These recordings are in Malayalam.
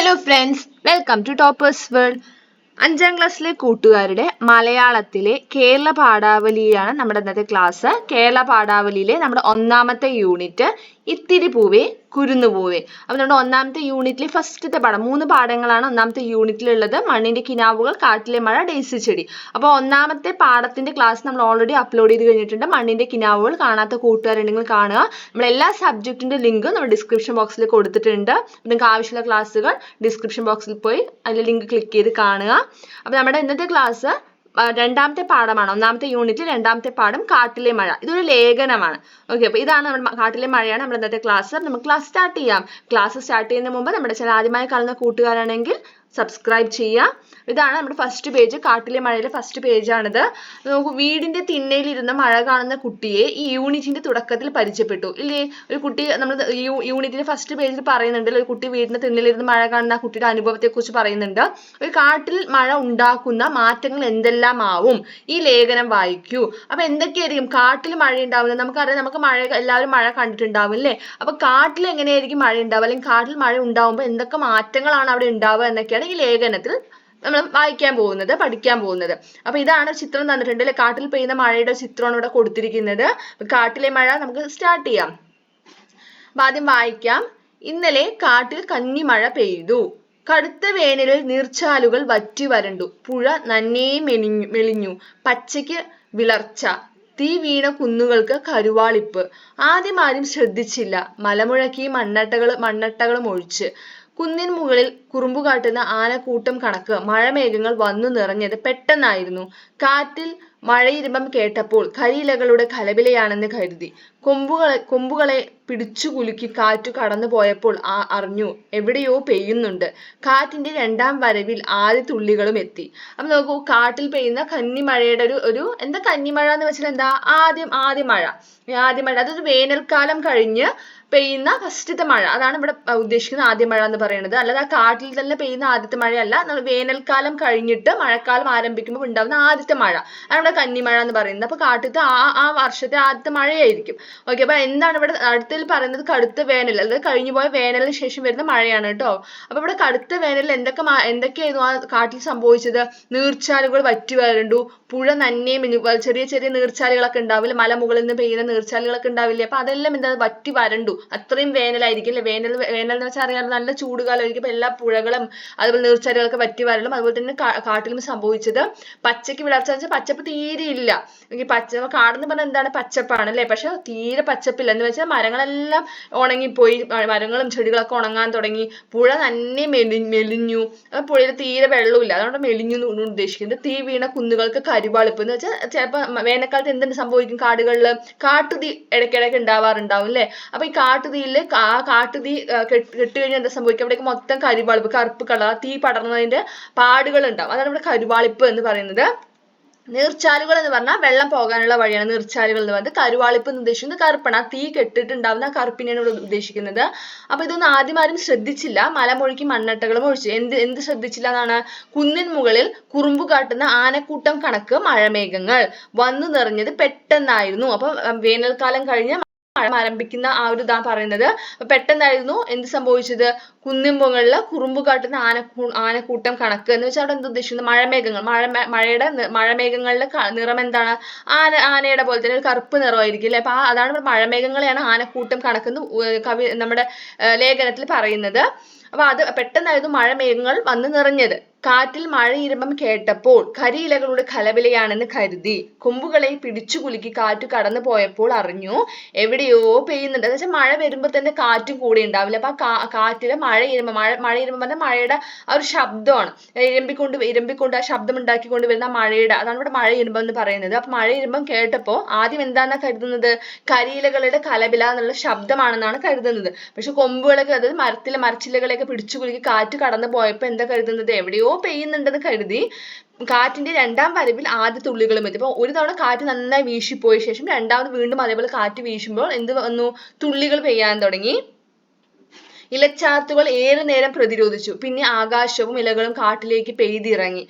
Hello friends welcome to toppers world അഞ്ചാം ക്ലാസ്സിലെ കൂട്ടുകാരുടെ മലയാളത്തിലെ കേരള പാഠാവലിയാണ് നമ്മുടെ ഇന്നത്തെ ക്ലാസ് കേരള പാഠാവലിയിലെ നമ്മുടെ ഒന്നാമത്തെ യൂണിറ്റ് ഇത്തിരി പൂവേ കുരുന്നു പൂവേ. അപ്പോൾ നമ്മുടെ ഒന്നാമത്തെ യൂണിറ്റിലെ ഫസ്റ്റത്തെ പാഠം. മൂന്ന് പാഠങ്ങളാണ് ഒന്നാമത്തെ യൂണിറ്റിലുള്ളത് മണ്ണിന്റെ കിനാവുകൾ കാട്ടിലെ മഴ ഡേസി ചെടി. അപ്പോൾ ഒന്നാമത്തെ പാഠത്തിന്റെ ക്ലാസ് നമ്മൾ ഓൾറെഡി അപ്ലോഡ് ചെയ്ത് കഴിഞ്ഞിട്ടുണ്ട്. മണ്ണിന്റെ കിനാവുകൾ കാണാത്ത കൂട്ടുകാരുണ്ടെങ്കിൽ കാണുക. നമ്മൾ എല്ലാ സബ്ജക്റ്റിന്റെ ലിങ്ക് നമ്മൾ ഡിസ്ക്രിപ്ഷൻ ബോക്സിൽ കൊടുത്തിട്ടുണ്ട്. നിങ്ങൾക്ക് ആവശ്യമുള്ള ക്ലാസ്സുകൾ ഡിസ്ക്രിപ്ഷൻ ബോക്സിൽ പോയി അതിൽ ലിങ്ക് ക്ലിക്ക് ചെയ്ത് കാണുക. അപ്പോൾ നമ്മുടെ ഇന്നത്തെ ക്ലാസ് രണ്ടാമത്തെ പാഠമാണ്. ഒന്നാമത്തെ യൂണിറ്റിൽ രണ്ടാമത്തെ പാഠം കാട്ടിലെ മഴ. ഇതൊരു ലേഖനമാണ്. ഓക്കെ അപ്പോൾ ഇതാണ് നമ്മുടെ കാട്ടിലെ മഴയാണ് നമ്മുടെ ഇന്നത്തെ ക്ലാസ് നമുക്ക് ക്ലാസ് സ്റ്റാർട്ട് ചെയ്യാം. ക്ലാസ് സ്റ്റാർട്ട് ചെയ്യുന്നതിന് മുമ്പ് നമ്മുടെ ചില ആദ്യമായി കാണുന്ന കൂട്ടുകാരാണെങ്കിൽ സബ്സ്ക്രൈബ് ചെയ്യുക. ഇതാണ് നമ്മുടെ ഫസ്റ്റ് പേജ് കാട്ടിലെ മഴയിലെ ഫസ്റ്റ് പേജാണിത് നോക്കൂ വീടിന്റെ തിണ്ണയിലിരുന്ന മഴ കാണുന്ന കുട്ടിയെ ഈ യൂണിറ്റിന്റെ തുടക്കത്തിൽ പരിചയപ്പെട്ടു. ഇല്ലേ? ഒരു കുട്ടി നമ്മൾ യൂണിറ്റിന്റെ ഫസ്റ്റ് പേജിൽ പറയുന്നുണ്ട് ഒരു കുട്ടി വീടിന്റെ തിണ്ണയിലിരുന്ന് മഴ കാണുന്ന കുട്ടിയുടെ അനുഭവത്തെക്കുറിച്ച് പറയുന്നുണ്ട്. ഒരു കാട്ടിൽ മഴ ഉണ്ടാക്കുന്ന മാറ്റങ്ങൾ എന്തെല്ലാം ആവും ഈ ലേഖനം വായിക്കൂ. അപ്പൊ എന്തൊക്കെയായിരിക്കും? കാട്ടിൽ മഴ ഉണ്ടാവുന്നത്? നമുക്കറിയാം നമുക്ക് മഴ എല്ലാവരും മഴ കണ്ടിട്ടുണ്ടാവും അല്ലേ അപ്പൊ കാട്ടിൽ എങ്ങനെയായിരിക്കും മഴ ഉണ്ടാവുക? അല്ലെങ്കിൽ കാട്ടിൽ മഴ ഉണ്ടാവുമ്പോൾ എന്തൊക്കെ മാറ്റങ്ങളാണ് അവിടെ ഉണ്ടാവുക എന്നൊക്കെയാണ് ഈ ലേഖനത്തിൽ നമ്മൾ വായിക്കാൻ പോകുന്നത് പഠിക്കാൻ പോകുന്നത്. അപ്പൊ ഇതാണ് ചിത്രം തന്നിട്ടുണ്ട്. അല്ലെ? കാട്ടിൽ പെയ്യുന്ന മഴയുടെ ചിത്രമാണ് ഇവിടെ കൊടുത്തിരിക്കുന്നത്. കാട്ടിലെ മഴ നമുക്ക് സ്റ്റാർട്ട് ചെയ്യാം. അപ്പൊ ആദ്യം വായിക്കാം. ഇന്നലെ കാട്ടിൽ കന്നി മഴ പെയ്തു. കടുത്ത വേനലിൽ നീർച്ചാലുകൾ വറ്റി വരണ്ടു. പുഴ നന്നേ മെലിഞ്ഞു മെലിഞ്ഞു. പച്ചയ്ക്ക് വിളർച്ച. തീ വീണ കുന്നുകൾക്ക് കരുവാളിപ്പ്. ആദ്യം ആരും ശ്രദ്ധിച്ചില്ല. മലമുഴക്കി മണ്ണട്ടകൾ മണ്ണട്ടകളും ഒഴിച്ച്. കുന്നിൻ മുകളിൽ കുറുമ്പു കാട്ടുന്ന ആനക്കൂട്ടം കണക്ക് മഴമേഘങ്ങൾ വന്നു നിറഞ്ഞത് പെട്ടെന്നായിരുന്നു. കാറ്റിൽ മഴയിരുമ്പം കേട്ടപ്പോൾ കരിയിലകളുടെ കലപിലയാണെന്ന് കരുതി. കൊമ്പുകളെ കൊമ്പുകളെ പിടിച്ചു കുലുക്കി കാറ്റു കടന്നു പോയപ്പോൾ ആ അറിഞ്ഞു എവിടെയോ പെയ്യുന്നുണ്ട്. കാറ്റിന്റെ രണ്ടാം വരവിൽ ആദ്യ തുള്ളികളും എത്തി. അപ്പൊ നോക്കൂ കാട്ടിൽ പെയ്യുന്ന കന്നിമഴയുടെ ഒരു ഒരു എന്താ കന്നിമഴ എന്ന് വെച്ചാൽ എന്താ? ആദ്യം ആദ്യ മഴ. ആദ്യ മഴ അതൊരു വേനൽക്കാലം കഴിഞ്ഞ് പെയ്യുന്ന ഫസ്റ്റത്തെ മഴ. അതാണ് ഇവിടെ ഉദ്ദേശിക്കുന്ന ആദ്യ മഴ എന്ന് പറയുന്നത്. അല്ലാതെ ആ കാട്ടിൽ തന്നെ പെയ്യുന്ന ആദ്യത്തെ മഴയല്ല. നമ്മൾ വേനൽക്കാലം കഴിഞ്ഞിട്ട് മഴക്കാലം ആരംഭിക്കുമ്പോൾ ഉണ്ടാകുന്ന ആദ്യത്തെ മഴ. അതാണ് ഇവിടെ കന്നിമഴ എന്ന് പറയുന്നത്. അപ്പൊ കാട്ടിലത്തെ ആ ആ വർഷത്തെ ആദ്യത്തെ മഴയായിരിക്കും. ഓക്കെ അപ്പൊ എന്താണ് ഇവിടെ അടുത്തിൽ പറയുന്നത്? കടുത്ത വേനൽ. അതായത് കഴിഞ്ഞു പോയ വേനലിന് ശേഷം വരുന്ന മഴയാണ് കേട്ടോ. അപ്പൊ ഇവിടെ കടുത്ത വേനലിൽ എന്തൊക്കെ എന്തൊക്കെയായിരുന്നു ആ കാട്ടിൽ സംഭവിച്ചത്? നീർച്ചാലുകൾ വറ്റി വരണ്ടു പുഴ നന്നേ ചെറിയ ചെറിയ നീർച്ചാലുകളൊക്കെ ഉണ്ടാവില്ല? മലമുകളിൽ നിന്ന് പെയ്യുന്ന നീർച്ചാലുകളൊക്കെ ഉണ്ടാവില്ലേ? അപ്പൊ അതെല്ലാം എന്താ വറ്റി വരണ്ടു. അത്രയും വേനലായിരിക്കും അല്ലെ? വേനൽ വേനൽ എന്ന് വെച്ചാൽ അറിയാം നല്ല ചൂടുകാലമായിരിക്കും അപ്പൊ എല്ലാ പുഴകളും അതുപോലെ നീർച്ചാലുകളൊക്കെ വറ്റി വരലും. അതുപോലെ തന്നെ കാട്ടിലും സംഭവിച്ചത് പച്ചയ്ക്ക് വിളർച്ച വെച്ചാൽ പച്ചപ്പ് തീരെ ഇല്ല. പച്ച കാടെന്ന് പറഞ്ഞാൽ എന്താണ്? പച്ചപ്പാണ് അല്ലെ? പക്ഷെ തീരെ പച്ചപ്പില്ല. എന്ന് വെച്ചാൽ മരങ്ങളെല്ലാം ഉണങ്ങിപ്പോയി. മരങ്ങളും ചെടികളൊക്കെ ഉണങ്ങാൻ തുടങ്ങി. പുഴ തന്നെ മെലി മെലിഞ്ഞു. പുഴയിൽ തീരെ വെള്ളമില്ല അതുകൊണ്ട് മെലിഞ്ഞു എന്ന് ഉദ്ദേശിക്കുന്നത്. തീ വീണ കുന്നുകൾക്ക് കരിവാളിപ്പ് എന്ന് വെച്ചാൽ ചിലപ്പോൾ വേനൽക്കാലത്ത് എന്തുണ്ട് സംഭവിക്കും കാടുകളിൽ കാട്ടുതീ ഇടയ്ക്കിടയ്ക്ക് ഉണ്ടാവാറുണ്ടാവും അല്ലേ അപ്പൊ ഈ കാട്ടുതീയിൽ ആ കാട്ടുതീ കെട്ട് കഴിഞ്ഞാൽ എന്താ സംഭവിക്കും? അവിടേക്ക് മൊത്തം കരിവാളിപ്പ് കറുപ്പ് കളർ തീ പടർന്നതിന്റെ പാടുകൾ ഉണ്ടാവും അതാണ് ഇവിടെ കരുവാളിപ്പ് എന്ന് പറയുന്നത്. നീർച്ചാലുകൾ എന്ന് പറഞ്ഞാൽ വെള്ളം പോകാനുള്ള വഴിയാണ് നീർച്ചാലുകൾ എന്ന് പറയുന്നത് കരുവാളിപ്പ് എന്ന് ഉദ്ദേശിക്കുന്നത് കറുപ്പാണ്. തീ കെട്ടിട്ടുണ്ടാവുന്ന കറുപ്പിനെയാണ് ഇവിടെ ഉദ്ദേശിക്കുന്നത്. അപ്പൊ ഇതൊന്നും ആദ്യം ആരും ശ്രദ്ധിച്ചില്ല. മലമൊഴുക്കി മണ്ണട്ടകളും ഒഴിച്ചു. എന്ത് എന്ത് ശ്രദ്ധിച്ചില്ല എന്നാണ്? കുന്നിൻ മുകളിൽ കുറുമ്പ് കാട്ടുന്ന ആനക്കൂട്ടം കണക്ക് മഴമേഘങ്ങൾ വന്നു നിറഞ്ഞത് പെട്ടെന്നായിരുന്നു. അപ്പൊ വേനൽക്കാലം കഴിഞ്ഞ ആരംഭിക്കുന്ന ആ ഒരു ഇതാ പറയുന്നത്. പെട്ടെന്നായിരുന്നു എന്ത് സംഭവിച്ചത്? കുന്നിൻ മുകളിൽ കുറുമ്പ് കാട്ടുന്ന ആനക്കൂ ആനക്കൂട്ടം കണക്ക് എന്ന് വെച്ചാൽ അവിടെ എന്ത് ഉദ്ദേശിക്കുന്നത് മഴമേഘങ്ങൾ. മഴ മഴയുടെ മഴമേഘങ്ങളുടെ നിറം എന്താണ്? ആന ആനയുടെ പോലെ തന്നെ ഒരു കറുപ്പ് നിറമായിരിക്കും അല്ലെ? അപ്പൊ അതാണ് മഴമേഘങ്ങളെയാണ് ആനക്കൂട്ടം കണക്കെന്ന് കവി നമ്മുടെ ലേഖനത്തിൽ പറയുന്നത്. അപ്പൊ അത് പെട്ടെന്നായിരുന്നു മഴമേഘങ്ങൾ വന്ന് നിറഞ്ഞത്. കാറ്റിൽ മഴയിരുമ്പം കേട്ടപ്പോൾ കരിയിലകളുടെ കലവിലയാണെന്ന് കരുതി. കൊമ്പുകളെ പിടിച്ചു കുലുക്കി കാറ്റ് കടന്നു പോയപ്പോൾ അറിഞ്ഞു. എവിടെയോ പെയ്യുന്നുണ്ട്. എന്ന് വെച്ചാൽ മഴ വരുമ്പോൾ തന്നെ കാറ്റും കൂടെ ഉണ്ടാവില്ല. അപ്പൊ ആ കാറ്റിലെ മഴ ഇരുമ്പം മഴ മഴ ഇരുമ്പം പറഞ്ഞാൽ മഴയുടെ ആ ഒരു ശബ്ദമാണ്. ഇരമ്പിക്കൊണ്ട് ഇരമ്പിക്കൊണ്ട് ആ ശബ്ദം ഉണ്ടാക്കിക്കൊണ്ട് വരുന്ന മഴയുടെ അതാണ് ഇവിടെ മഴ ഇരുമ്പം എന്ന് പറയുന്നത്. അപ്പൊ മഴ ഇരുമ്പം കേട്ടപ്പോൾ ആദ്യം എന്താണെന്നാ കരുതുന്നത്? കരിയിലകളുടെ കലവില എന്നുള്ള ശബ്ദമാണെന്നാണ് കരുതുന്നത്. പക്ഷെ കൊമ്പുകളൊക്കെ അതായത് മരത്തിലെ മരച്ചില്ലകളെയൊക്കെ പിടിച്ചു കുലുക്കി കാറ്റ് കടന്നു പോയപ്പോൾ എന്താ കരുതുന്നത്? എവിടെയോ പെയ്യുന്നുണ്ടെന്ന് കരുതി കാറ്റിന്റെ രണ്ടാം വരവിൽ ആദ്യ തുള്ളികളും എത്തി. അപ്പോൾ ഒരു തവണ കാറ്റ് നന്നായി വീശിപ്പോയ ശേഷം രണ്ടാമത് വീണ്ടും അതേപോലെ കാറ്റ് വീശുമ്പോൾ എന്ത് വന്നു? തുള്ളികൾ പെയ്യാൻ തുടങ്ങി. ഇലച്ചാർത്തുകൾ ഏറെ നേരം പ്രതിരോധിച്ചു. പിന്നെ ആകാശവും ഇലകളും കാട്ടിലേക്ക് പെയ്തിറങ്ങി.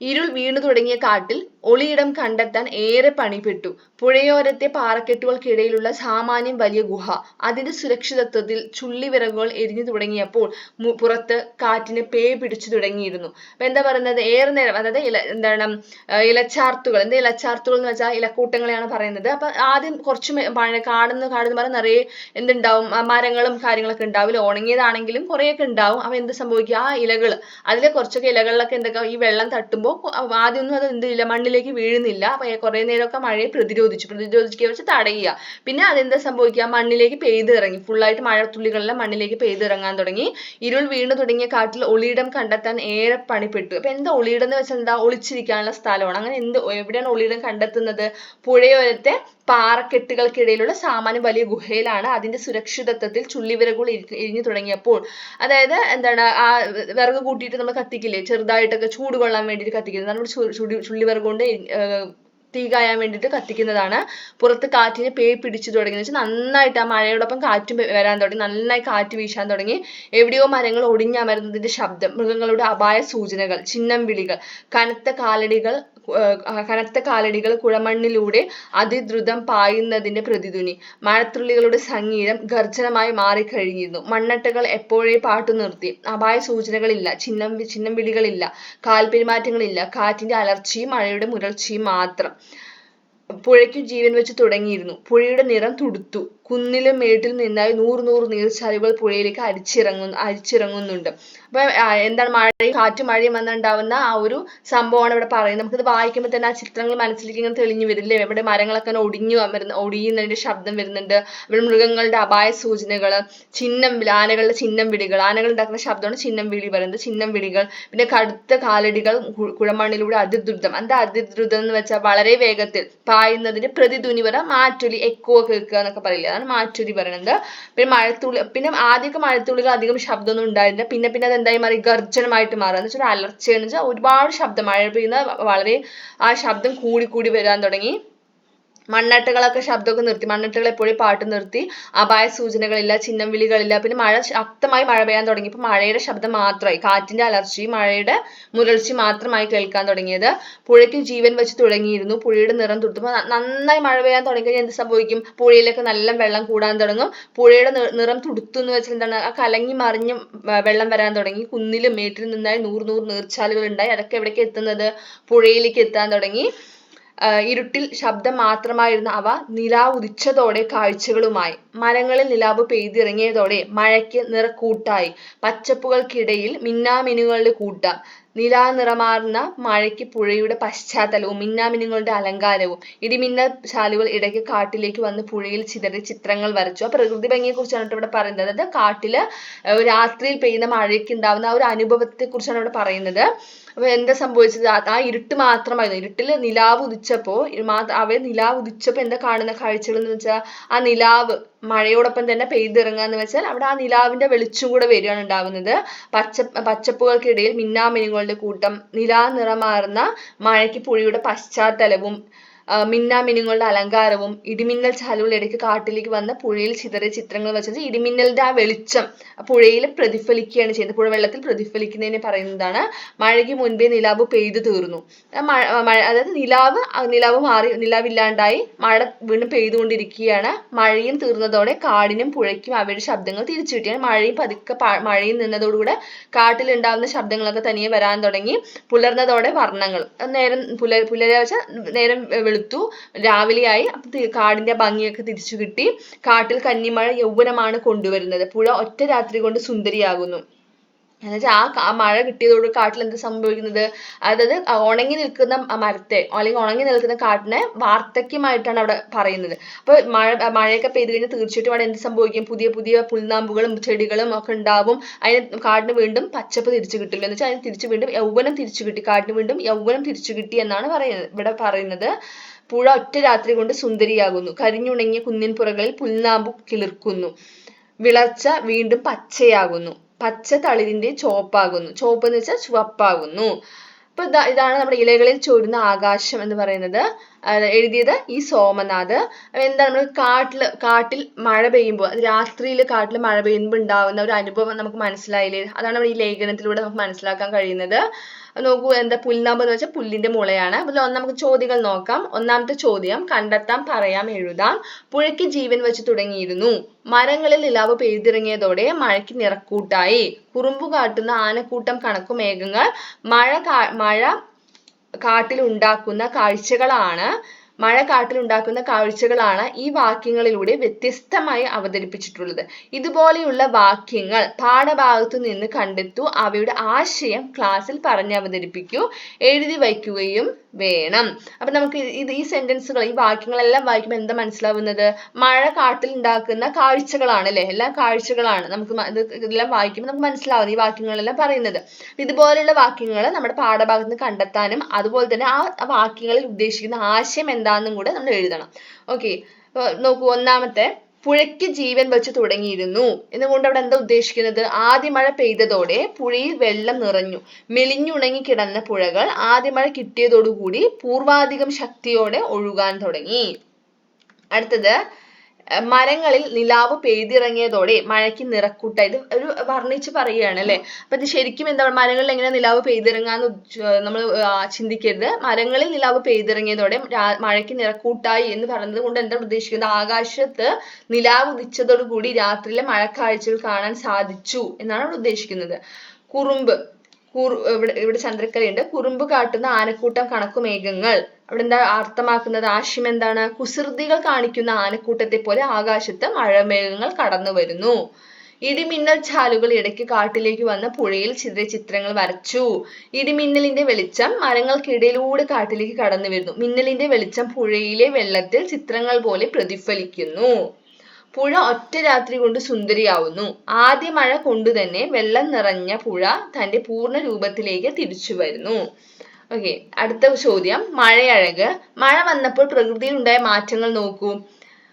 ഇരുൾ വീണു തുടങ്ങിയ കാട്ടിൽ ഒളിയിടം കണ്ടെത്താൻ ഏറെ പണിപ്പെട്ടു. പുഴയോരത്തെ പാറക്കെട്ടുകൾക്കിടയിലുള്ള സാമാന്യം വലിയ ഗുഹ. അതിന്റെ സുരക്ഷിതത്വത്തിൽ ചുള്ളിവിറകുകൾ എരിഞ്ഞു തുടങ്ങിയപ്പോൾ പുറത്ത് കാറ്റിന് പേ പിടിച്ചു തുടങ്ങിയിരുന്നു. അപ്പൊ എന്താ പറയുന്നത്? ഏറെ നേരം അതായത് ഇല എന്താണ് ഇലച്ചാർത്തുകൾ. എന്താ ഇലച്ചാർത്തുകൾ എന്ന് വെച്ചാൽ ഇലക്കൂട്ടങ്ങളെയാണ് പറയുന്നത്. അപ്പൊ ആദ്യം കുറച്ച് മഴ കാടുന്ന കാടുന്ന പറഞ്ഞാൽ നിറയെ എന്തുണ്ടാവും? മരങ്ങളും കാര്യങ്ങളൊക്കെ ഉണ്ടാവില്ല ഉണങ്ങിയതാണെങ്കിലും കുറെയൊക്കെ ഉണ്ടാവും. അപ്പൊ എന്ത് സംഭവിക്കുക ആ ഇലകൾ അതിലെ കുറച്ചൊക്കെ ഇലകളിലൊക്കെ എന്തൊക്കെ ഈ വെള്ളം തട്ടുമ്പോൾ ആദ്യമൊന്നും അത് എന്തില്ല മണ്ണിലേക്ക് വീഴുന്നില്ല. കുറെ നേരമൊക്കെ മഴയെ പ്രതിരോധിച്ചു. പ്രതിരോധിക്കുക വെച്ച് തടയുക. പിന്നെ അതെന്താ സംഭവിക്കുക? മണ്ണിലേക്ക് പെയ്തിറങ്ങി ഫുള്ളായിട്ട് മഴത്തുള്ളികളെല്ലാം മണ്ണിലേക്ക് പെയ്തിറങ്ങാൻ തുടങ്ങി. ഇരുൾ വീണു തുടങ്ങിയ കാട്ടിൽ ഒളിയിടം കണ്ടെത്താൻ ഏറെ പണിപ്പെട്ടു. അപ്പൊ എന്താ ഒളിയിടം എന്ന് വെച്ചാൽ എന്താ? ഒളിച്ചിരിക്കാനുള്ള സ്ഥലമാണ്. അങ്ങനെ എന്ത് എവിടെയാണ് ഒളിയിടം കണ്ടെത്തുന്നത്? പുഴയോരത്തെ പാറക്കെട്ടുകൾക്കിടയിലുള്ള സാമാന്യം വലിയ ഗുഹയിലാണ് അതിന്റെ സുരക്ഷിതത്വത്തിൽ ചുള്ളിവിറകുകൾ എരിഞ്ഞു തുടങ്ങിയപ്പോൾ. അതായത് എന്താണ് ആ വിറക് കൂട്ടിയിട്ട് നമ്മൾ കത്തിക്കില്ലേ? ചെറുതായിട്ടൊക്കെ ചൂട് കൊള്ളാൻ വേണ്ടിയിട്ട് കത്തിക്കുന്നത്. നമ്മുടെ ചുള്ളിവിറക് കൊണ്ട് തീ കായാൻ വേണ്ടിയിട്ട് കത്തിക്കുന്നതാണ്. പുറത്ത് കാറ്റിന് പേ പിടിച്ചു തുടങ്ങി വെച്ചാൽ നന്നായിട്ട് ആ മഴയോടൊപ്പം കാറ്റും വരാൻ തുടങ്ങി. നന്നായി കാറ്റ് വീശാൻ തുടങ്ങി. എവിടെയോ മരങ്ങൾ ഒടിഞ്ഞമരുന്നതിന്റെ ശബ്ദം മൃഗങ്ങളുടെ അപായ സൂചനകൾ ചിഹ്നം വിളികൾ കനത്ത കാലടികൾ കനത്ത കാലടികൾ കുഴമണ്ണിലൂടെ അതിദ്രുതം പായുന്നതിന്റെ പ്രതിധ്വനി. മഴത്തുള്ളികളുടെ സംഗീതം ഗർജനമായി മാറിക്കഴിഞ്ഞിരുന്നു. മണ്ണട്ടകൾ എപ്പോഴേ പാട്ടു നിർത്തി? അപായ സൂചനകളില്ല. ചിഹ്നം ചിഹ്നം വിളികളില്ല. കാൽപെരുമാറ്റങ്ങളില്ല കാറ്റിന്റെ അലർച്ചയും മഴയുടെ മുരൾച്ചയും മാത്രം പുഴയ്ക്കു ജീവൻ വെച്ച് തുടങ്ങിയിരുന്നു. പുഴയുടെ നിറം തുടുത്തു. കുന്നിലും മേട്ടിൽ നിന്നായി നൂറ് നൂറ് നീർച്ചാലുകൾ പുഴയിലേക്ക് അരിച്ചിറങ്ങുന്നു അരിച്ചിറങ്ങുന്നുണ്ട് അപ്പൊ എന്താണ് മഴയും കാറ്റും മഴയും വന്നുണ്ടാവുന്ന ആ ഒരു സംഭവമാണ് ഇവിടെ പറയുന്നത്. നമുക്കിത് വായിക്കുമ്പോൾ തന്നെ ആ ചിത്രങ്ങൾ മനസ്സിലേക്ക് ഇങ്ങനെ തെളിഞ്ഞു വരില്ലേ? ഇവിടെ മരങ്ങളൊക്കെ ഒടിഞ്ഞു വരുന്ന ഒടിയുന്നതിന്റെ ശബ്ദം വരുന്നുണ്ട്. ഇവിടെ മൃഗങ്ങളുടെ അപായ സൂചനകൾ ചിഹ്നം ആനകളുടെ ചിഹ്നം വിളികൾ ആനകൾ ഉണ്ടാക്കുന്ന ശബ്ദമാണ് ചിഹ്നം വിളി പറയുന്നത്. ചിഹ്നം വിളികൾ പിന്നെ കടുത്ത കാലടികൾ കുഴമണ്ണിലൂടെ അതിദ്രുതം. എന്താ അതിദ്രുതം എന്ന് വെച്ചാൽ വളരെ വേഗത്തിൽ പായുന്നതിന് പ്രതിധ്വനി വരെ മാറ്റൊലി എക്കോ കേൾക്കുക എന്നൊക്കെ പറയില്ലേ? അതാണ് മാറ്റൊലി പറയുന്നത് പിന്നെ മഴത്തുള്ളി പിന്നെ ആദ്യമൊക്കെ മഴത്തുള്ളികൾ അധികം ശബ്ദമൊന്നും ഉണ്ടായിരുന്നില്ല. പിന്നെ പിന്നെ അത് എന്തായി മാറി? ഗർജനമായിട്ട് മാറുക. എന്ന് വെച്ചാൽ അലർച്ചയെന്ന് വെച്ചാൽ ഒരുപാട് ശബ്ദം. മഴ പെയ്യുന്ന വളരെ ആ ശബ്ദം കൂടി കൂടി വരാൻ തുടങ്ങി. മണ്ണട്ടകളൊക്കെ ശബ്ദമൊക്കെ നിർത്തി മണ്ണട്ടകൾ എപ്പോഴും പാട്ട് നിർത്തി അപായ സൂചനകളില്ല ചിഹ്നം വിളികളില്ല പിന്നെ മഴ ശക്തമായി മഴ പെയ്യാൻ തുടങ്ങി. ഇപ്പൊ മഴയുടെ ശബ്ദം മാത്രമായി കാറ്റിന്റെ അലർച്ചയും മഴയുടെ മുരൾച്ചി മാത്രമായി കേൾക്കാൻ തുടങ്ങിയത്. പുഴയ്ക്ക് ജീവൻ വെച്ച് തുടങ്ങിയിരുന്നു. പുഴയുടെ നിറം തുടുത്തുമ്പോൾ നന്നായി മഴ പെയ്യാൻ തുടങ്ങി എന്ത് സംഭവിക്കും? പുഴയിലൊക്കെ നല്ല വെള്ളം കൂടാൻ തുടങ്ങും. പുഴയുടെ നിറം തുടുത്തു എന്ന് വെച്ചാൽ എന്താണ്? ആ കലങ്ങി മറിഞ്ഞ് വെള്ളം വരാൻ തുടങ്ങി. കുന്നിലും മേട്ടിലും നിന്നായി നൂറ് നൂറ് നീർച്ചാലുകൾ ഉണ്ടായി. അതൊക്കെ എവിടേക്ക് എത്തുന്നത്? പുഴയിലേക്ക് എത്താൻ തുടങ്ങി. ഇരുട്ടിൽ ശബ്ദം മാത്രമായിരുന്ന അവ നിലാവുദിച്ചതോടെ കാഴ്ചകളുമായി. മരങ്ങളിൽ നിലാവ് പെയ്തിറങ്ങിയതോടെ മഴയ്ക്ക് നിറക്കൂട്ടായി പച്ചപ്പുകൾക്കിടയിൽ മിന്നാമിനുകളുടെ കൂട്ടം. നിലാനിറമാർന്ന മഴയ്ക്ക് പുഴയുടെ പശ്ചാത്തലവും മിന്നാമിനുകളുടെ അലങ്കാരവും. ഇടിമിന്നൽ ശാലുകൾ ഇടയ്ക്ക് കാട്ടിലേക്ക് വന്ന് പുഴയിൽ ചിതറി ചിത്രങ്ങൾ വരച്ചു. ആ പ്രകൃതി ഭംഗിയെ കുറിച്ചാണ് ഇവിടെ പറയുന്നത്. അതായത് കാട്ടിൽ രാത്രിയിൽ പെയ്യുന്ന മഴയ്ക്ക് ഉണ്ടാവുന്ന ആ ഒരു അനുഭവത്തെ കുറിച്ചാണ് ഇവിടെ പറയുന്നത്. അപ്പൊ എന്താ സംഭവിച്ചത്? ആ ഇരുട്ട് മാത്രമായിരുന്നു. ഇരുട്ടിൽ നിലാവ് ഉദിച്ചപ്പോ അവ നിലാവ് ഉദിച്ചപ്പോ എന്താ കാണുന്ന കാഴ്ചകൾ എന്ന് വെച്ചാൽ ആ നിലാവ് മഴയോടൊപ്പം തന്നെ പെയ്തിറങ്ങുക എന്ന് വെച്ചാൽ അവിടെ ആ നിലാവിന്റെ വെളിച്ചം കൂടെ വരികയാണ് ഉണ്ടാകുന്നത് പച്ച പച്ചപ്പുകൾക്കിടയിൽ മിന്നാമിനുങ്ങളുടെ കൂട്ടം നിലാ നിറമാർന്ന മഴയ്ക്ക് പുഴയുടെ പശ്ചാത്തലവും മിന്നാമിനുങ്ങളുടെ അലങ്കാരവും ഇടിമിന്നൽ ചാലുകൾ ഇടയ്ക്ക് കാട്ടിലേക്ക് വന്ന പുഴയിൽ ചിതറിയ ചിത്രങ്ങൾ വെച്ചത് ഇടിമിന്നലിന്റെ ആ വെളിച്ചം പുഴയിൽ പ്രതിഫലിക്കുകയാണ് ചെയ്യുന്നത്. പുഴ വെള്ളത്തിൽ പ്രതിഫലിക്കുന്നതിനെ പറയുന്നതാണ് മഴയ്ക്ക് മുൻപേ നിലാവ് പെയ്തു തീർന്നു. അതായത് നിലാവ് നിലാവ് മാറി നിലാവില്ലാണ്ടായി മഴ വീണ്ടും പെയ്തുകൊണ്ടിരിക്കുകയാണ്. മഴയും തീർന്നതോടെ കാടിനും പുഴയ്ക്കും അവയുടെ ശബ്ദങ്ങൾ തിരിച്ചു കിട്ടിയാണ്. മഴയും പതുക്കെ മഴയും നിന്നതോടുകൂടെ കാട്ടിലുണ്ടാവുന്ന ശബ്ദങ്ങളൊക്കെ തനിയെ വരാൻ തുടങ്ങി. പുലർന്നതോടെ വർണങ്ങൾ. നേരം പുല പുലരെ വെച്ചാൽ നേരം വെളുത്തു രാവിലെയായി അപ്പൊ കാടിന്റെ ഭംഗിയൊക്കെ തിരിച്ചു കിട്ടി. കാട്ടിൽ കന്നിമഴ യൗവനമാണ് കൊണ്ടുവരുന്നത്. പുഴ ഒറ്റ രാത്രി കൊണ്ട് സുന്ദരിയാകുന്നു. എന്നുവെച്ചാൽ ആ മഴ കിട്ടിയതോട് കാട്ടിൽ എന്ത് സംഭവിക്കുന്നത്? അതായത് ഉണങ്ങി നിൽക്കുന്ന മരത്തെ അല്ലെങ്കിൽ ഉണങ്ങി നിൽക്കുന്ന കാട്ടിനെ വാർദ്ധക്യമായിട്ടാണ് അവിടെ പറയുന്നത്. അപ്പൊ മഴ മഴയൊക്കെ പെയ്ത് കഴിഞ്ഞാൽ തീർച്ചയായിട്ടും അവിടെ എന്ത് സംഭവിക്കും? പുതിയ പുതിയ പുൽനാമ്പുകളും ചെടികളും ഒക്കെ ഉണ്ടാവും. അതിന് കാടിന് വീണ്ടും പച്ചപ്പ് തിരിച്ചു കിട്ടില്ല. എന്ന് വെച്ചാൽ അതിന് തിരിച്ചു വീണ്ടും യൗവനം തിരിച്ചു കിട്ടി. കാടിന് വീണ്ടും യൗവനം തിരിച്ചു കിട്ടി എന്നാണ് പറയുന്നത് ഇവിടെ പറയുന്നത്. പുഴ ഒറ്റ രാത്രി കൊണ്ട് സുന്ദരിയാകുന്നു. കരിഞ്ഞുണങ്ങിയ കുന്നിൻ പുറകളിൽ പുൽനാമ്പു കിളിർക്കുന്നു. വിളർച്ച വീണ്ടും പച്ചയാകുന്നു. പച്ച തളിരിന്റെ ചുവപ്പാകുന്നു ചുവപ്പ് എന്ന് വെച്ചാൽ ചുവപ്പാകുന്നു. അപ്പൊ ഇതാ ഇതാണ് നമ്മുടെ ഇലകളിൽ ചോരുന്ന ആകാശം എന്ന് പറയുന്നത്. എഴുതിയത് ഈ സോമനാഥ്. എന്താ നമ്മൾ കാട്ടിൽ കാട്ടിൽ മഴ പെയ്യുമ്പോൾ രാത്രിയിൽ കാട്ടിൽ മഴ പെയ്യുമ്പോൾ ഉണ്ടാവുന്ന ഒരു അനുഭവം നമുക്ക് മനസ്സിലായില്ലേ? അതാണ് നമ്മൾ ഈ ലേഖനത്തിലൂടെ നമുക്ക് മനസ്സിലാക്കാൻ കഴിയുന്നത്. നോക്കൂ എന്താ പുൽനാമ്പ് എന്ന് വെച്ചാൽ പുല്ലിന്റെ മുളയാണ്. അതിൽ നമുക്ക് ചോദ്യങ്ങൾ നോക്കാം. ഒന്നാമത്തെ ചോദ്യം കണ്ടെത്താം പറയാം എഴുതാം. പുഴയ്ക്ക് ജീവൻ വെച്ച് തുടങ്ങിയിരുന്നു. മരങ്ങളിൽ നിലാവ് പെയ്തിറങ്ങിയതോടെ മഴയ്ക്ക് നിറക്കൂട്ടായി. കുറുമ്പു കാട്ടുന്ന ആനക്കൂട്ടം കണക്കു മേഘങ്ങൾ മഴ മഴ കാട്ടിൽ ഉണ്ടാക്കുന്ന കാഴ്ചകളാണ് മഴ കാട്ടിലുണ്ടാക്കുന്ന കാഴ്ചകളാണ് ഈ വാക്യങ്ങളിലൂടെ വ്യത്യസ്തമായി അവതരിപ്പിച്ചിട്ടുള്ളത്. ഇതുപോലെയുള്ള വാക്യങ്ങൾ പാഠഭാഗത്തു നിന്ന് കണ്ടെത്തൂ. അവയുടെ ആശയം ക്ലാസ്സിൽ പറഞ്ഞ് അവതരിപ്പിക്കൂ. എഴുതി വയ്ക്കുകയും വേണം. അപ്പൊ നമുക്ക് ഇത് ഈ സെന്റൻസുകൾ ഈ വാക്യങ്ങളെല്ലാം വായിക്കുമ്പോൾ എന്താ മനസ്സിലാവുന്നത്? മഴ കാട്ടിൽ ഉണ്ടാക്കുന്ന കാഴ്ചകളാണ് അല്ലെ? എല്ലാം കാഴ്ചകളാണ്. നമുക്ക് ഇത് ഇതെല്ലാം വായിക്കുമ്പോൾ നമുക്ക് മനസ്സിലാവുന്നത് ഈ വാക്യങ്ങളെല്ലാം പറയുന്നത്. ഇതുപോലെയുള്ള വാക്യങ്ങൾ നമ്മുടെ പാഠഭാഗത്ത് നിന്ന് കണ്ടെത്താനും അതുപോലെ തന്നെ ആ വാക്യങ്ങളിൽ ഉദ്ദേശിക്കുന്ന ആശയം എന്താണെന്നും കൂടെ നമ്മൾ എഴുതണം. ഓക്കെ നോക്കൂ ഒന്നാമത്തെ പുഴയ്ക്ക് ജീവൻ വെച്ച് തുടങ്ങിയിരുന്നു. എന്നുകൊണ്ട് അവിടെ എന്താ ഉദ്ദേശിക്കുന്നത്? ആദ്യ മഴ പെയ്തതോടെ പുഴയിൽ വെള്ളം നിറഞ്ഞു. മെലിഞ്ഞുണങ്ങി കിടന്ന പുഴകൾ ആദ്യ മഴ കിട്ടിയതോടുകൂടി പൂർവാധികം ശക്തിയോടെ ഒഴുകാൻ തുടങ്ങി. അടുത്തത് മരങ്ങളിൽ നിലാവ് പെയ്തിറങ്ങിയതോടെ മഴയ്ക്ക് നിറക്കൂട്ട ഇത് ഒരു വർണിച്ച് പറയുകയാണ് അല്ലെ? അപ്പൊ ഇത് ശരിക്കും എന്താ മരങ്ങളിൽ എങ്ങനെ നിലാവ് പെയ്തിറങ്ങാന്ന് നമ്മൾ ചിന്തിക്കരുത്. മരങ്ങളിൽ നിലാവ് പെയ്തിറങ്ങിയതോടെ മഴയ്ക്ക് നിറക്കൂട്ടായി എന്ന് പറഞ്ഞത് കൊണ്ട് എന്താ ഉദ്ദേശിക്കുന്നത് ആകാശത്ത് നിലാവ് ഉദിച്ചതോടുകൂടി രാത്രിയിലെ മഴക്കാഴ്ചകൾ കാണാൻ സാധിച്ചു എന്നാണ് അവിടെ ഉദ്ദേശിക്കുന്നത്. കുറുമ്പ് കുറു ഇവിടെ ഇവിടെ ചന്ദ്രക്കലയുണ്ട്. കുറുമ്പ് കാട്ടുന്ന ആനക്കൂട്ടം കണക്കു മേഘങ്ങൾ അവിടെ എന്താ അർത്ഥമാക്കുന്നത്? ആശയം എന്താണ്? കുസൃതികൾ കാണിക്കുന്ന ആനക്കൂട്ടത്തെ പോലെ ആകാശത്ത് മഴമേഘങ്ങൾ കടന്നു വരുന്നു. ഇടിമിന്നൽ ചാലുകൾ ഇടയ്ക്ക് കാട്ടിലേക്ക് വന്ന പുഴയിൽ ചിതറിയ ചിത്രങ്ങൾ വരച്ചു. ഇടിമിന്നലിന്റെ വെളിച്ചം മരങ്ങൾക്കിടയിലൂടെ കാട്ടിലേക്ക് കടന്നു വരുന്നു. മിന്നലിന്റെ വെളിച്ചം പുഴയിലെ വെള്ളത്തിൽ ചിത്രങ്ങൾ പോലെ പ്രതിഫലിക്കുന്നു. പുഴ ഒറ്റ രാത്രി കൊണ്ട് സുന്ദരിയാവുന്നു. ആദ്യ മഴ കൊണ്ടു തന്നെ വെള്ളം നിറഞ്ഞ പുഴ തന്റെ പൂർണ രൂപത്തിലേക്ക് തിരിച്ചു വരുന്നു. ഓക്കെ അടുത്ത ചോദ്യം. മഴയഴക്. മഴ വന്നപ്പോൾ പ്രകൃതിയിൽ ഉണ്ടായ മാറ്റങ്ങൾ നോക്കൂ.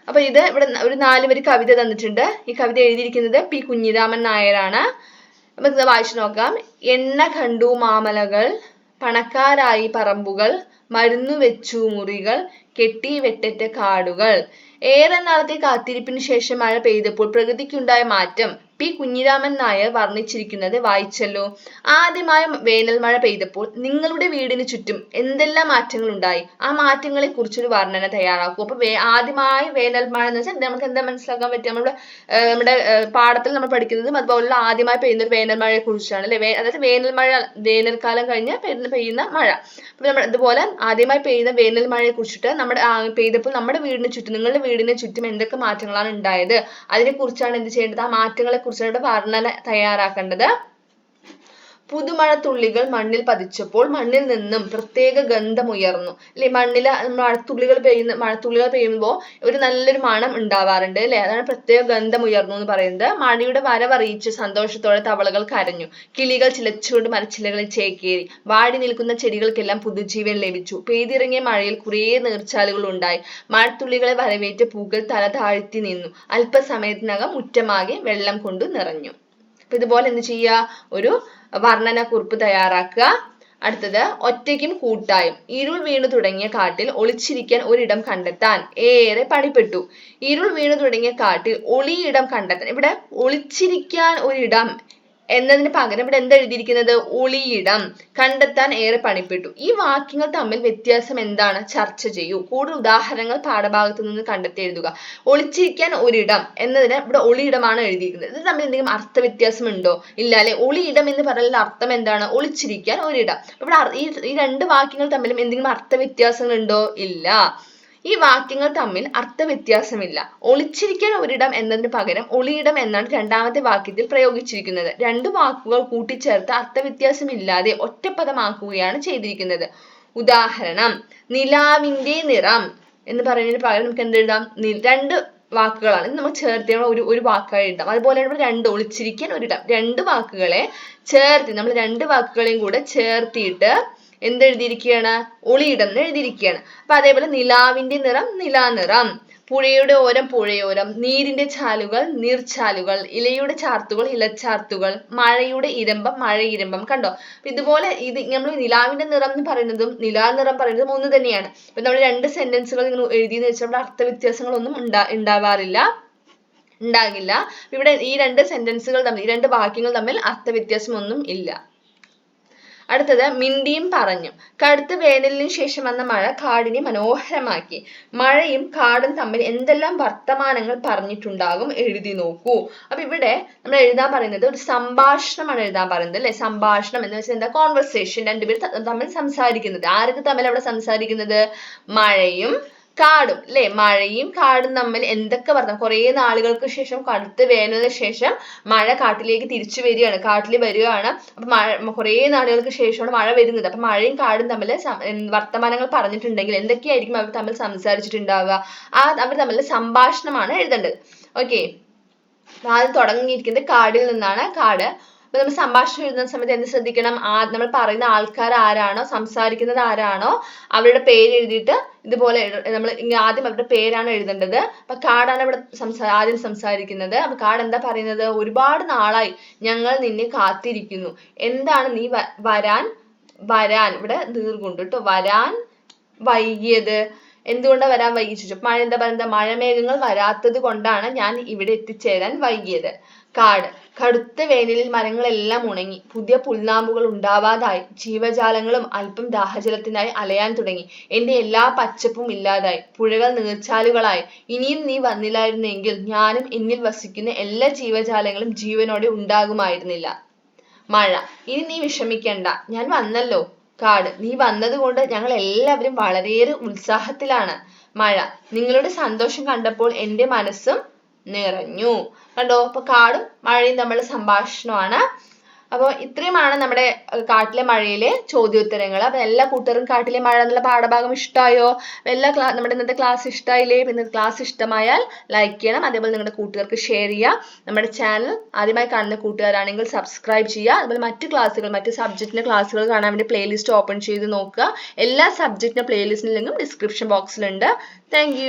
അപ്പൊ ഇത് ഇവിടെ ഒരു നാല് വരി കവിത തന്നിട്ടുണ്ട്. ഈ കവിത എഴുതിയിരിക്കുന്നത് പി കുഞ്ഞിരാമൻ നായരാണ്. നമുക്ക് വായിച്ചു നോക്കാം. എണ്ണ കണ്ടു മാമലകൾ പണക്കാരായി പറമ്പുകൾ മരുന്നു വെച്ചു മുറികൾ കെട്ടി വെട്ടറ്റ കാടുകൾ. ഏറെ നാളത്തെ കാത്തിരിപ്പിന് ശേഷം മഴ പെയ്തപ്പോൾ പ്രകൃതിക്കുണ്ടായ മാറ്റം. പി കുഞ്ഞിരാമൻ നായർ വർണിച്ചിരിക്കുന്നത് വായിച്ചല്ലോ. ആദ്യമായി വേനൽ മഴ പെയ്തപ്പോൾ നിങ്ങളുടെ വീടിന് ചുറ്റും എന്തെല്ലാം മാറ്റങ്ങൾ ഉണ്ടായി ആ മാറ്റങ്ങളെ കുറിച്ചൊരു വർണന തയ്യാറാക്കൂ. അപ്പൊ ആദ്യമായി വേനൽ മഴ എന്ന് വെച്ചാൽ നമുക്ക് എന്താ മനസ്സിലാക്കാൻ പറ്റുക? നമ്മുടെ നമ്മുടെ പാഠത്തിൽ നമ്മൾ പഠിക്കുന്നതും അതുപോലുള്ള ആദ്യമായി പെയ്യുന്ന ഒരു വേനൽ മഴയെ കുറിച്ചാണ് അല്ലെ അതായത് വേനൽ മഴ വേനൽക്കാലം കഴിഞ്ഞ് പെയ്യുന്ന മഴ. അപ്പൊ നമ്മൾ ഇതുപോലെ ആദ്യമായി പെയ്യുന്ന വേനൽ മഴയെ കുറിച്ചിട്ട് നമ്മുടെ പെയ്തപ്പോൾ നമ്മുടെ വീടിന് ചുറ്റും നിങ്ങളുടെ വീടിന് ചുറ്റും എന്തൊക്കെ മാറ്റങ്ങളാണ് ഉണ്ടായത്? അതിനെ കുറിച്ചാണ് എന്ത് ചെയ്യേണ്ടത്? ആ മാറ്റങ്ങളെ കുറിച്ചുള്ള വർണന തയ്യാറാക്കേണ്ടത്. പുതുമഴത്തുള്ളികൾ മണ്ണിൽ പതിച്ചപ്പോൾ മണ്ണിൽ നിന്നും പ്രത്യേക ഗന്ധമുയർന്നു. അല്ലെ? മണ്ണിൽ മഴത്തുള്ളികൾ പെയ്യുന്ന മഴത്തുള്ളികൾ പെയ്യുമ്പോൾ ഒരു നല്ലൊരു മണം ഉണ്ടാവാറുണ്ട് അല്ലെ? അതാണ് പ്രത്യേക ഗന്ധം ഉയർന്നു എന്ന് പറയുന്നത്. മഴയുടെ വരവറിയിച്ച് സന്തോഷത്തോടെ തവളകൾ കരഞ്ഞു. കിളികൾ ചിലച്ചുകൊണ്ട് മരച്ചില്ലകളിൽ ചേക്കേറി. വാടി നിൽക്കുന്ന ചെടികൾക്കെല്ലാം പുതുജീവൻ ലഭിച്ചു. പെയ്തിറങ്ങിയ മഴയിൽ കുറേ നീർച്ചാലുകൾ ഉണ്ടായി. മഴത്തുള്ളികളെ വരവേറ്റ് പൂക്കൾ തല താഴ്ത്തി നിന്നു. അല്പസമയത്തിനകം മുറ്റമാകെ വെള്ളം കൊണ്ട് നിറഞ്ഞു. അപ്പൊ ഇതുപോലെ എന്ത് ചെയ്യുക? ഒരു വർണന കുറിപ്പ് തയ്യാറാക്കുക. അടുത്തത് ഒറ്റയ്ക്കും കൂട്ടായും. ഇരുൾ വീണു തുടങ്ങിയ കാട്ടിൽ ഒളിച്ചിരിക്കാൻ ഒരിടം കണ്ടെത്താൻ ഏറെ പണിപ്പെട്ടു. ഇരുൾ വീണു തുടങ്ങിയ കാട്ടിൽ ഒളിയിടം കണ്ടെത്താൻ. ഇവിടെ ഒളിച്ചിരിക്കാൻ ഒരിടം എന്നതിന് പകരം ഇവിടെ എന്താ എഴുതിയിരിക്കുന്നത്? ഒളിയിടം കണ്ടെത്താൻ ഏറെ പണിപ്പെട്ടു. ഈ വാക്യങ്ങൾ തമ്മിൽ വ്യത്യാസം എന്താണ്? ചർച്ച ചെയ്യൂ. കൂടുതൽ ഉദാഹരണങ്ങൾ പാഠഭാഗത്തു നിന്ന് കണ്ടെത്തി എഴുതുക. ഒളിച്ചിരിക്കാൻ ഒരിടം എന്നതിന് ഇവിടെ ഒളിയിടമാണ് എഴുതിയിരിക്കുന്നത്. ഇത് തമ്മിൽ എന്തെങ്കിലും അർത്ഥ വ്യത്യാസം ഉണ്ടോ ഇല്ല അല്ലെ? ഒളിയിടം എന്ന് പറയുന്ന അർത്ഥം എന്താണ്? ഒളിച്ചിരിക്കാൻ ഒരിടം. ഇവിടെ ഈ രണ്ട് വാക്യങ്ങൾ തമ്മിലും എന്തെങ്കിലും അർത്ഥ വ്യത്യാസങ്ങൾ ഉണ്ടോ ഇല്ല. ഈ വാക്യങ്ങൾ തമ്മിൽ അർത്ഥവ്യത്യാസമില്ല. ഒളിച്ചിരിക്കാൻ ഒരിടം എന്നതിന് പകരം ഒളിയിടം എന്നാണ് രണ്ടാമത്തെ വാക്യത്തിൽ പ്രയോഗിച്ചിരിക്കുന്നത്. രണ്ട് വാക്കുകൾ കൂട്ടിച്ചേർത്ത് അർത്ഥവ്യത്യാസമില്ലാതെ ഒറ്റപ്പദമാക്കുകയാണ് ചെയ്തിരിക്കുന്നത്. ഉദാഹരണം നിലാവിന്റെ നിറം എന്ന് പറയുന്നതിന് പകരം നമുക്ക് എന്ത് എഴുതാം? രണ്ട് വാക്കുകളാണ് നമ്മൾ ചേർത്ത് ഒരു ഒരു വാക്കായി എഴുതാം. അതുപോലെ നമ്മൾ രണ്ട് ഒളിച്ചിരിക്കാൻ ഒരിടം. രണ്ട് വാക്കുകളെ ചേർത്ത് നമ്മൾ രണ്ട് വാക്കുകളെയും കൂടെ ചേർത്തിയിട്ട് എന്തെഴുതിയിരിക്കുകയാണ്? ഒളിയിടം എന്ന് എഴുതിയിരിക്കുകയാണ്. അപ്പൊ അതേപോലെ നിലാവിന്റെ നിറം നിലാനിറം പുഴയുടെ ഓരം പുഴയോരം. നീരിന്റെ ചാലുകൾ നീർച്ചാലുകൾ. ഇലയുടെ ചാർത്തുകൾ ഇലച്ചാർത്തുകൾ. മഴയുടെ ഇരമ്പം മഴ ഇരമ്പം. കണ്ടോ? അപ്പൊ ഇതുപോലെ ഇത് നമ്മൾ നിലാവിന്റെ നിറം എന്ന് പറയുന്നതും നിലാ നിറം പറയുന്നതും ഒന്ന് തന്നെയാണ്. അപ്പൊ നമ്മൾ രണ്ട് സെന്റൻസുകൾ നിങ്ങൾ എഴുതിയെന്ന് വെച്ചാൽ അർത്ഥ അർത്ഥവ്യത്യാസങ്ങളൊന്നും ഉണ്ടാ ഉണ്ടാവാറില്ല. ഉണ്ടാകില്ല. ഇവിടെ ഈ രണ്ട് സെന്റൻസുകൾ തമ്മിൽ ഈ രണ്ട് വാക്യങ്ങൾ തമ്മിൽ അർത്ഥവ്യത്യാസമൊന്നും ഇല്ല. അടുത്തത് മിണ്ടിയും പറഞ്ഞു. കടുത്ത വേനലിന് ശേഷം വന്ന മഴ കാടിനെ മനോഹരമാക്കി. മഴയും കാടും തമ്മിൽ എന്തെല്ലാം വർത്തമാനങ്ങൾ പറഞ്ഞിട്ടുണ്ടാകും എഴുതി നോക്കൂ. അപ്പൊ ഇവിടെ നമ്മൾ എഴുതാൻ പറയുന്നത് ഒരു സംഭാഷണമാണ് എഴുതാൻ പറയുന്നത് അല്ലെ? സംഭാഷണം എന്ന് വെച്ചാൽ എന്താ? കോൺവെർസേഷൻ രണ്ടുപേർ ത- തമ്മിൽ സംസാരിക്കുന്നത്. ആരൊക്കെ തമ്മിൽ അവിടെ സംസാരിക്കുന്നത്? മഴയും കാടും അല്ലെ മഴയും കാടും തമ്മിൽ എന്തൊക്കെ വർത്തമാനം? കുറേ നാളുകൾക്ക് ശേഷം കടുത്ത വേനലിന് ശേഷം മഴ കാട്ടിലേക്ക് തിരിച്ചു വരികയാണ് കാട്ടിൽ വരികയാണ്. അപ്പൊ മഴ കുറേ നാളുകൾക്ക് ശേഷമാണ് മഴ വരുന്നത്. അപ്പൊ മഴയും കാടും തമ്മിൽ വർത്തമാനങ്ങൾ പറഞ്ഞിട്ടുണ്ടെങ്കിൽ എന്തൊക്കെയായിരിക്കും അവർ തമ്മിൽ സംസാരിച്ചിട്ടുണ്ടാവുക? ആ അവർ തമ്മിൽ സംഭാഷണമാണ് എഴുതേണ്ടത്. ഓക്കെ. ആദ്യം തുടങ്ങിയിരിക്കുന്നത് കാടിൽ നിന്നാണ്. കാട് അപ്പൊ നമ്മൾ സംഭാഷണം എഴുതുന്ന സമയത്ത് എന്ത് ശ്രദ്ധിക്കണം? ആ നമ്മൾ പറയുന്ന ആൾക്കാർ ആരാണോ സംസാരിക്കുന്നത് ആരാണോ അവരുടെ പേര് എഴുതിയിട്ട് ഇതുപോലെ നമ്മൾ ആദ്യം അവരുടെ പേരാണ് എഴുതേണ്ടത്. അപ്പൊ കാടാണ് ഇവിടെ സംസാ ആദ്യം സംസാരിക്കുന്നത്. അപ്പൊ കാട് എന്താ പറയുന്നത്? ഒരുപാട് നാളായി ഞങ്ങൾ നിന്നെ കാത്തിരിക്കുന്നു. എന്താണ് നീ വരാൻ വരാൻ? ഇവിടെ ദീർഘുണ്ട് കേട്ടോ വരാൻ വൈകിയത്. എന്തുകൊണ്ടാണ് വരാൻ വൈകി ചോദിച്ചു. മഴ എന്താ പറയുന്നത്? മഴമേഘങ്ങൾ വരാത്തത് കൊണ്ടാണ് ഞാൻ ഇവിടെ എത്തിച്ചേരാൻ വൈകിയത്. കാട്. കടുത്ത വേനലിൽ മരങ്ങളെല്ലാം ഉണങ്ങി. പുതിയ പുൽനാമ്പുകൾ ഉണ്ടാവാതായി. ജീവജാലങ്ങളും അല്പം ദാഹജലത്തിനായി അലയാൻ തുടങ്ങി. എന്റെ എല്ലാ പച്ചപ്പും ഇല്ലാതായി. പുഴകൾ നീർച്ചാലുകളായി. ഇനിയും നീ വന്നില്ലായിരുന്നെങ്കിൽ ഞാനും എന്നിൽ വസിക്കുന്ന എല്ലാ ജീവജാലങ്ങളും ജീവനോടെ ഉണ്ടാകുമായിരുന്നില്ല. മഴ. ഇനി നീ വിഷമിക്കണ്ട. ഞാൻ വന്നല്ലോ. കാട്. നീ വന്നതുകൊണ്ട് ഞങ്ങൾ എല്ലാവരും വളരെയേറെ ഉത്സാഹത്തിലാണ്. മഴ. നിങ്ങളുടെ സന്തോഷം കണ്ടപ്പോൾ എന്റെ മനസ്സും നിറഞ്ഞു. കണ്ടോ? അപ്പൊ കാടും മഴയും തമ്മിലുള്ള സംഭാഷണമാണ്. അപ്പോൾ ഇത്രയുമാണ് നമ്മുടെ കാട്ടിലെ മഴയിലെ ചോദ്യോത്തരങ്ങൾ. അപ്പോൾ എല്ലാ കൂട്ടരും കാട്ടിലെ മഴ എന്നുള്ള പാഠഭാഗം ഇഷ്ടമായോ എല്ലാ ക്ലാ നമ്മുടെ ഇന്നത്തെ ക്ലാസ് ഇഷ്ടമായില്ലേ പിന്നെ ക്ലാസ് ഇഷ്ടമായാൽ ലൈക്ക് ചെയ്യണം. അതേപോലെ നിങ്ങളുടെ കൂട്ടുകാർക്ക് ഷെയർ ചെയ്യുക നമ്മുടെ ചാനൽ ആദ്യമായി കാണുന്ന കൂട്ടുകാരാണെങ്കിൽ സബ്സ്ക്രൈബ് ചെയ്യുക. അതുപോലെ മറ്റു ക്ലാസ്സുകൾ മറ്റ് സബ്ജക്റ്റിന്റെ ക്ലാസ്സുകൾ കാണാൻ വേണ്ടി പ്ലേലിസ്റ്റ് ഓപ്പൺ ചെയ്ത് നോക്കുക. എല്ലാ സബ്ജക്റ്റിന്റെ പ്ലേലിസ്റ്റിന്റെ ലിങ്കും ഡിസ്ക്രിപ്ഷൻ ബോക്സിലുണ്ട് താങ്ക്